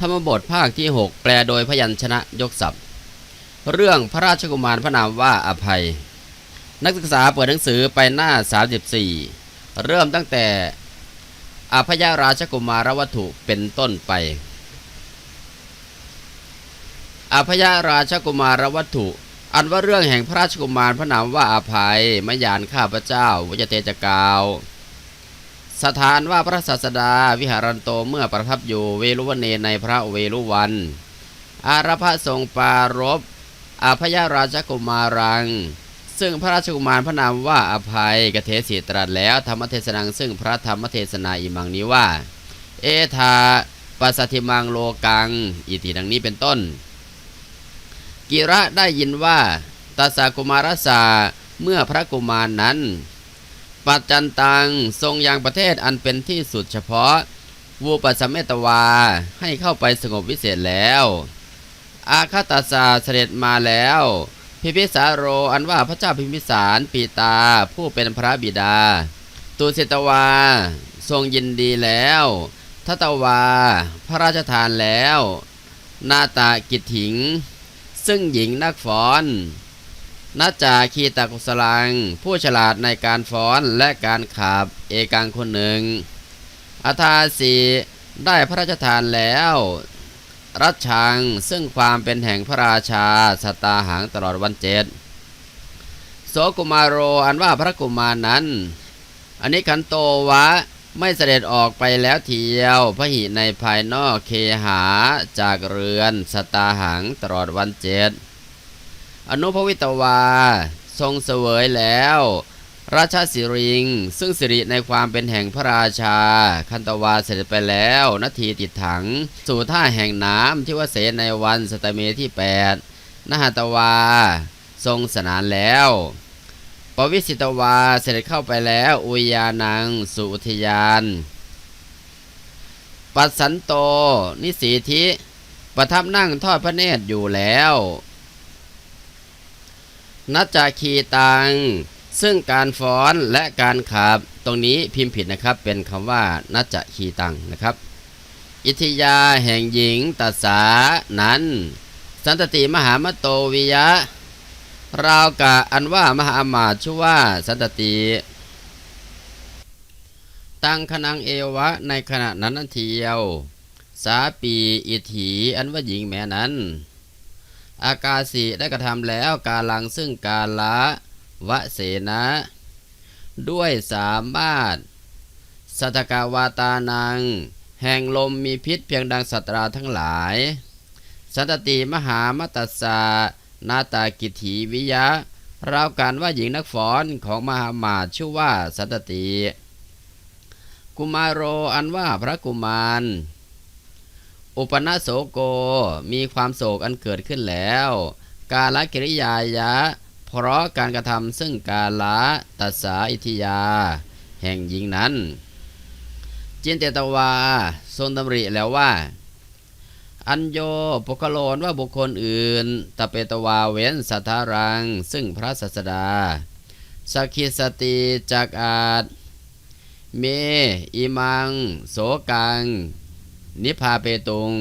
ธรรมบทภาคที่ 6 แปลโดยพยัญชนะยกศัพท์ เรื่องพระราชกุมารพระนามว่าอภัย นักศึกษาเปิดหนังสือไปหน้า 34 เริ่มตั้งแต่อภยราชกุมารวัตถุเป็นต้นไปอภยราชกุมารวัตถุ อันว่าเรื่องแห่งพระราชกุมารพระนามว่าอภัยมยานข้าพระเจ้าวิจเตจกาว สถานว่าพระศาสดาวิหารันโตเมื่อประทับอยู่เวรุวเนในพระเวรุวัน อารพะทรงปารบอภยราชกุมารัง ซึ่งพระราชกุมารพระนามว่าอภัยกเทสีตรัสแล้วธรรมเทศนังซึ่งพระธรรมเทศนาอิมังนี้ว่า เอธาปัสสธิมังโลกัง อิติดังนี้เป็นต้น กิระได้ยินว่าตัสสะกุมารสาเมื่อพระกุมารนั้น ปัจจันตังทรงยังประเทศอันเป็นที่สุดเฉพาะ วูปัสสมเมตวาให้เข้าไปสงบวิเศษแล้ว อาคาตาสาเสด็จมาแล้ว พิพิสารโรอันว่าพระเจ้าพิมพิสารปีตาผู้เป็นพระบิดาตุสิตวาทรงยินดีแล้วทัตวา พระราชทานแล้ว นาตากิจถิง ซึ่งหญิงนักฟ้อน นาจาคีตากุสลัง ผู้ฉลาดในการฟ้อนและการขับเอกังคนหนึ่งอาทาสีได้พระราชทานแล้ว รัชชังซึ่งความเป็นแห่งพระราชาสตาหางตลอดวันเจ็ดโสกุมารโรอันว่าพระกุมารนั้น อันนี้ขันโตวะไม่เสด็จออกไปแล้วเทียวพระหิในภายนอกเคหาจากเรือนสตาหังตลอดวันเจ็ด อนุภวิตวา ทรงเสวยแล้ว ราชสิริง ซึ่งสิริในความเป็นแห่งพระราชา คันตวาเสด็จไปแล้วนาทีติดถัง สู่ท่าแห่งน้ำที่ว่าเสในวันสตเมที่8นหตวา ทรงสนานแล้วปวิสิตวาเสด็จเข้าไปแล้วอุยยานัง สุอุทยาน ปัสสันโต นิสีธิ ประทับนั่งทอดพระเนตรอยู่แล้ว นัจจาคีตัง ซึ่งการฟ้อนและการขับ ตรงนี้พิมพ์ผิดนะครับเป็นคำว่านัจจคีตังนะครับ อิทิยาแห่งหญิงตัสสานั้น สันตติมหามโตวิยะ ราวกะอันว่ามหามาตชื่อว่าสันตติตังคนังเอวะในขณะนั้นนั้นเทียว สาปีอิถีอันว่าหญิงแม้นั้น อากาสิได้กระทำแล้วกาลังซึ่งกาละวะเสนะ ด้วยสามารถ สัตกาวาตานัง แห่งลมมีพิษเพียงดังสัตราทั้งหลาย สันตติมหามตัสสานาตากิถีวิยะราวการว่าหญิงนักฟ้อนของมหามาตชื่อว่าสันตติกุมารโรอันว่าพระกุมาร อุปนโสโกมีความโศกอันเกิดขึ้นแล้ว กาลกิริยายะ เพราะการกระทำซึ่งกาละตัสสาอิทิยา แห่งหญิงนั้น จินเตตวา ทรงดำริแล้วว่า อัญโยปุคโลนว่าบุคคลอื่นตะเปตวาเว้นสัทธารัง ซึ่งพระศาสดาสกิสติจักอาจเมอิมัง โสกัง นิพพาเปตุง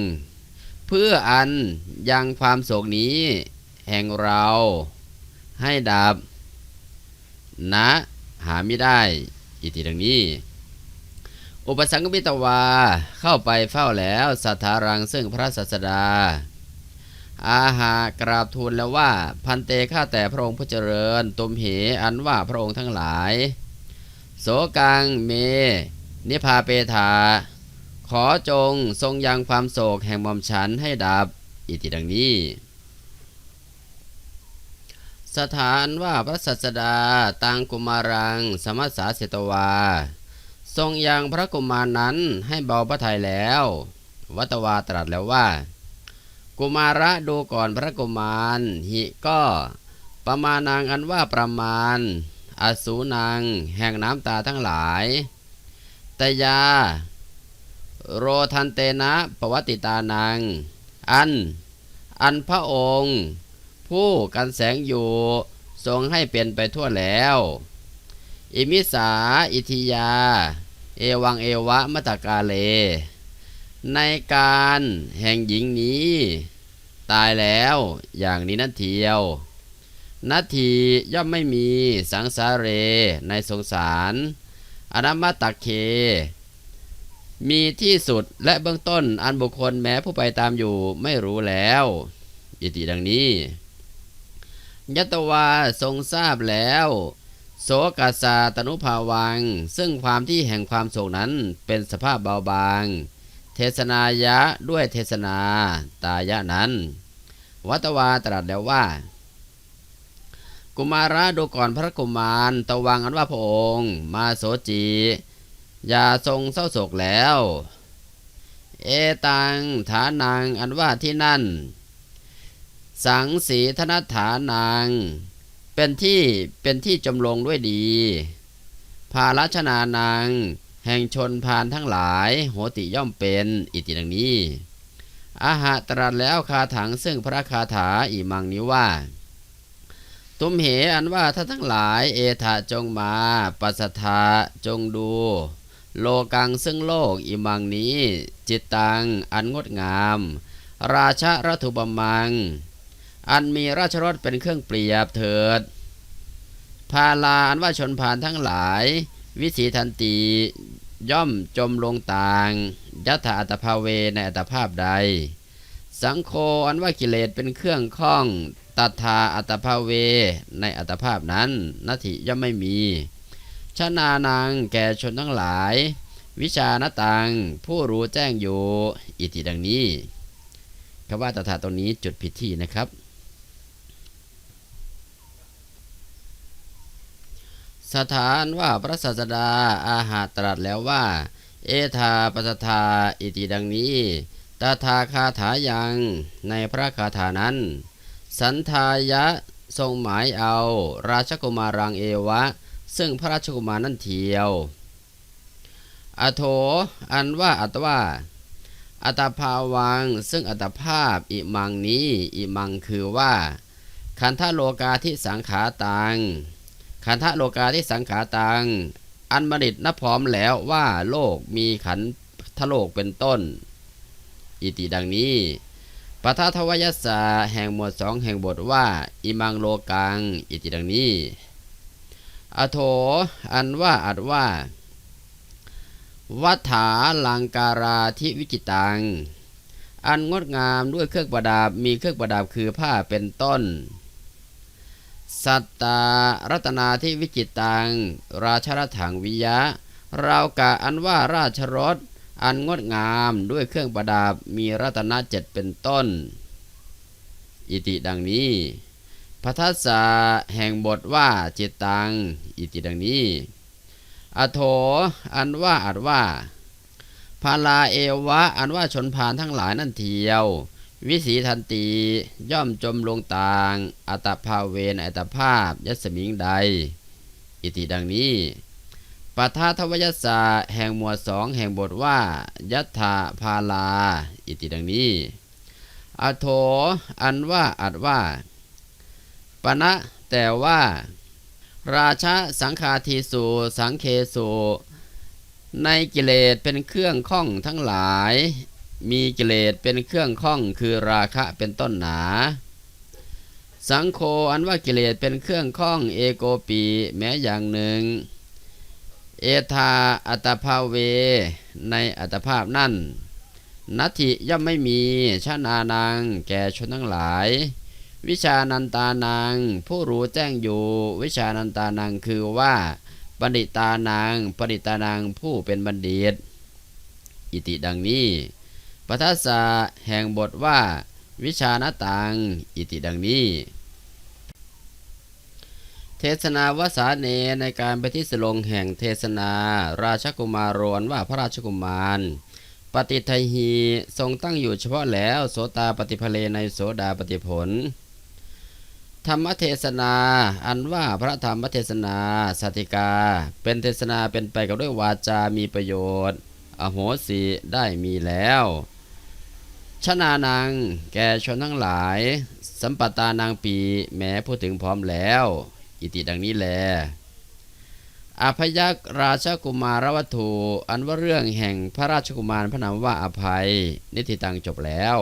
เพื่ออันยังความโศกนี้ แห่งเราให้ดับ นะหาไม่ได้อิติดังนี้ อุปสังกมิตวาเข้าไปเฝ้าแล้วสัทธารังซึ่งพระศาสดา อาหากราบทูลแล้วว่าพันเตข้าแต่พระองค์ผู้เจริญตุมเหอันว่าพระองค์ทั้งหลาย โสกังเม นิพพาเปธา ขอจงทรงยังความโศกแห่งม่อมฉันให้ดับ อิติดังนี้ สถานว่าพระสัสดาตังกุมารัง สมัสสาเสตวา ทรงยังพระกุมารนั้นให้เบาพระทัยแล้ว วัตวาตรัสแล้วว่า กุมาระดูก่อนพระกุมาร หิก็ประมาณนางอันว่าประมาณ อสูนางแห่งน้ำตาทั้งหลาย แต่ยา โรทันเตนะปวัติตานัง อัน อันพระองค์ ผู้กันแสงอยู่ทรงให้เป็นไปทั่วแล้ว อิมิสา อิทิยา เอวังเอวะมัตกาเล ในการแห่งหญิงนี้ ตายแล้วอย่างนี้นั่นเทียวนาทีย่อมไม่มีสังสาเรในสงสาร อนัมมตักเค มีที่สุดและเบื้องต้นอันบุคคลแม้ผู้ไปตามอยู่ไม่รู้แล้วอิติดังนี้ ยตวาทรงทราบแล้ว โสกาสาตนุภาวัง ซึ่งความที่แห่งความโศกนั้นเป็นสภาพเบาบาง เทศนายะด้วยเทศนาตายะนั้น วัตวาตรัสแล้วว่า กุมาระดูก่อนพระกุมารตวังอันว่าพระองค์ มาโสจี อย่าทรงเศร้าโศกแล้ว เอตังฐานังอันว่าที่นั่น สังสีธนฐานัง เป็นที่เป็นที่จำลงด้วยดี ภาลชนานังแห่งชนพานทั้งหลายโหติย่อมเป็นอิติดังนี้ อาหาตรัสแล้วคาถังซึ่งพระคาถาอีมังนี้ว่า ตุมเหอันว่าท่านทั้งหลายเอถะจงมา ปัสสทาจงดู โลกังซึ่งโลกอิมังนี้ จิตตังอันงดงาม ราชรัตุบมัง อันมีราชรถเป็นเครื่องเปรียบเถิด พาลาอันว่าชนพานทั้งหลาย วิสีทันตีย่อมจมลงต่างยัตถาอัตภาเวในอัตภาพใด สังโฆอันว่ากิเลสเป็นเครื่องข้องตัทธาอัตภาเวในอัตภาพนั้นนาทิย่อมไม่มี ชนานังแก่ชนทั้งหลาย วิชานตัง ผู้รู้แจ้งอยู่ อิติดังนี้คำว่าตถาตรงนี้จุดผิดที่นะครับ สถานว่าพระศาสดาอาหารตรัสแล้วว่า เอธาปัสทาอิติดังนี้ตถาคาถายังในพระคาถานั้น สันทายะทรงหมายเอา ราชกุมารังเอวะ ซึ่งพระราชกุมารนั่นเทียว อโถ อันว่าอัตว่า อัตภาวัง ซึ่งอัตภาพอิมังนี้ อิมังคือว่าขันธโลกาที่สังขาตังขันธโลกาที่สังขาตัง อันบัณฑิตนับพร้อมแล้วว่าโลกมีขันธโลกเป็นต้น อิติดังนี้ปทัทวยัสสาแห่งหมวดสองแห่งบทว่า อิมังโลกัง อิติดังนี้ อโถ อันว่าอัดว่าวัฏฐาลังการาธิวิจิตัง อันงดงามด้วยเครื่องประดับมีเครื่องประดับคือผ้าเป็นต้น สัตตารัตนาที่วิจิตัง ราชรถังวิยะเรากะอันว่าราชรถอันงดงามด้วยเครื่องประดับมีรัตนเจ็ดเป็นต้น อิติดังนี้ พระทัสสะแห่งบทว่าจิตตัง อิติดังนี้ อโถ อันว่าอัดว่า พาลาเอวะ อันว่าชนพานทั้งหลายนั่นเทียว วิสีทันตีย่อมจมลงต่าง อัตภาเวนอัตภาพยัสมิงใด อิติดังนี้ปทาทวยัสสะแห่งหมวดสองแห่งบทว่า ยัตถาพาลา อิติดังนี้ อโถ อันว่าอัดว่าป ณะแต่ว่า ราชาสังคาทีสูสังเคสูในกิเลสเป็นเครื่องข้องทั้งหลาย มีกิเลสเป็นเครื่องข้องคือราคะเป็นต้นหนา สังโฆอันว่ากิเลสเป็นเครื่องข้องเอโกปีแม้อย่างหนึ่ง เอธาอัตภาเว ในอัตภาพนั่น นัตถิย่อมไม่มีชานานังแก่ชนทั้งหลาย วิชานันตานัง ผู้รู้แจ้งอยู่ วิชานันตานังคือว่าบัณฑิตานังปณิตานังผู้เป็นบัณฑิต อิติดังนี้ปทัสสะแห่งบทว่า วิชานตัง อิติดังนี้ เทศนาวสาเนในการไปที่สลงแห่งเทศนา ราชกุมารวนว่าพระราชกุมารปฏิไทหีทรงตั้งอยู่เฉพาะแล้วโสตาปฏิภเลในโสดาปฏิผล ธรรมเทศนา อันว่าพระธรรมเทศนาสัติกา เป็นเทศนาเป็นไปกับด้วยวาจามีประโยชน์ อโหสิได้มีแล้วชนานัง แก่ชนทั้งหลาย สัมปตานางปีแม้พูดถึงพร้อมแล้ว อิติดังนี้แลอภยักราชกุมารวัตถุ อันว่าเรื่องแห่งพระราชกุมารพระนามว่าอภัย นิติตังจบแล้ว